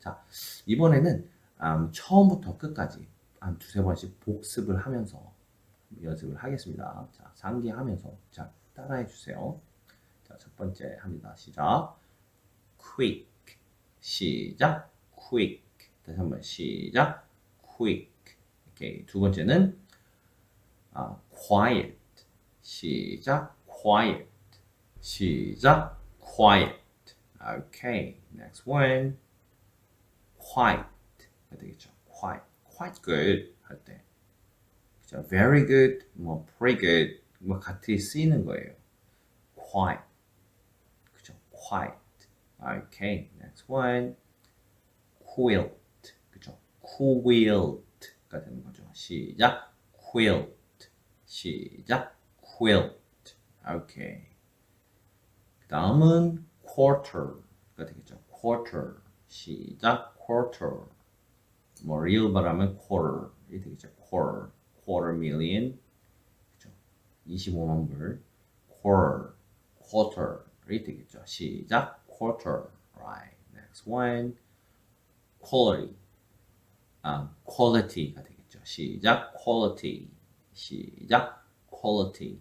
자, 이번에는 음, 처음부터 끝까지 한 두세 번씩 복습을 하면서 연습을 하겠습니다. 자, 상기하면서 자, 따라해 주세요. 자, 첫 번째 합니다. 시작. quick. 시작. quick. 다시 한번 시작. quick. 오케이. 두 번째는 아, quiet. 시작. quiet. 시작. quiet. Okay. Next one. Quiet. 가 되겠죠. quiet. quite good 할 때. 그죠? very good, 뭐 pretty good 뭐 같이 쓰이는 거예요. quiet. 그죠? quiet. Okay. Next one. quilt. 그죠? quilt가 되는 거죠. 시작. quilt. 시작. quilt. 그 다음은 quarter가 되겠죠. quarter. 시작. Quarter. 뭐 real 말하면 quarter이 되겠죠. quarter. quarter million. 그죠. 25만 불. quarter. quarter이 되겠죠. 시작. quarter. Right. Next one. quality. 아, quality가 되겠죠. 시작. quality. 시작. quality.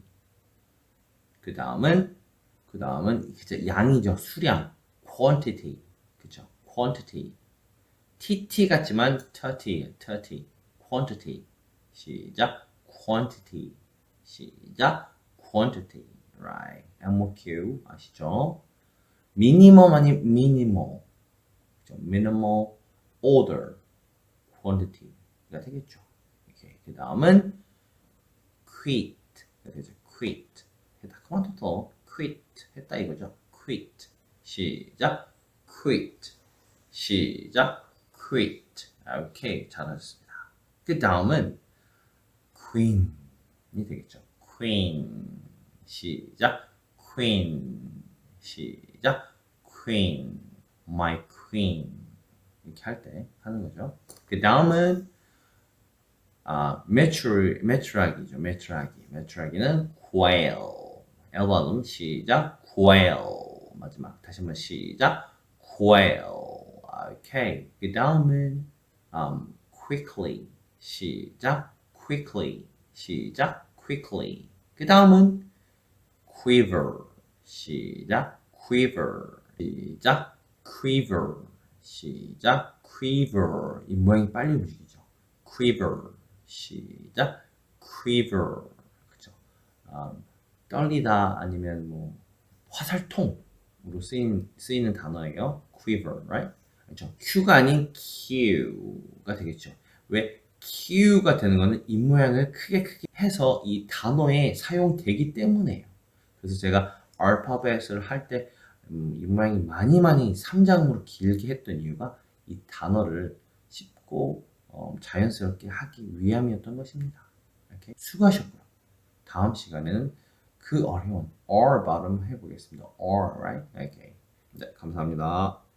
그 다음은 그 다음은 양이죠 수량 quantity 그죠 quantity tt 같지만 30 30 quantity 시작 quantity 시작 quantity right MOQ 아시죠 minimum 아니 minimal minimal order quantity가 되겠죠 이렇게 그 다음은 quit가 되죠 quit 했다 그만큼 더 quit 했다 이거죠. quit 시작 quit 시작 quit 오케이 잘하셨습니다. 그 다음은 queen이 되겠죠. queen 시작 queen 시작 queen my queen 이렇게 할 때 하는 거죠. 그 다음은 아, 매출, 매출하기죠. 매출하기. 매출하기는 quail. 발음 시작. quail. 마지막 다시 한번 시작. quail. 오케이. 그 다음은 um, quickly. 시작. quickly. 시작. quickly. 그 다음은 quiver. 시작. quiver. 시작. quiver. 시작. quiver. 이 모양이 빨리 움직이죠. quiver. 시작. quiver. 그죠? 아, 떨리다 아니면 뭐 화살통으로 쓰인, 쓰이는 단어예요. quiver, right? 그렇죠? Q가 아닌 Q가 되겠죠. 왜 Q가 되는 거는 입 모양을 크게 크게 해서 이 단어에 사용되기 때문에요. 그래서 제가 알파벳을 할때 음, 입 모양이 많이 많이 3장으로 길게 했던 이유가 이 단어를 쉽고 어, 자연스럽게 하기 위함이었던 것입니다. 이렇게 수고하셨고요. 다음 시간에는 그 어려운 R 발음 해보겠습니다. R, right? Okay. 네, 감사합니다.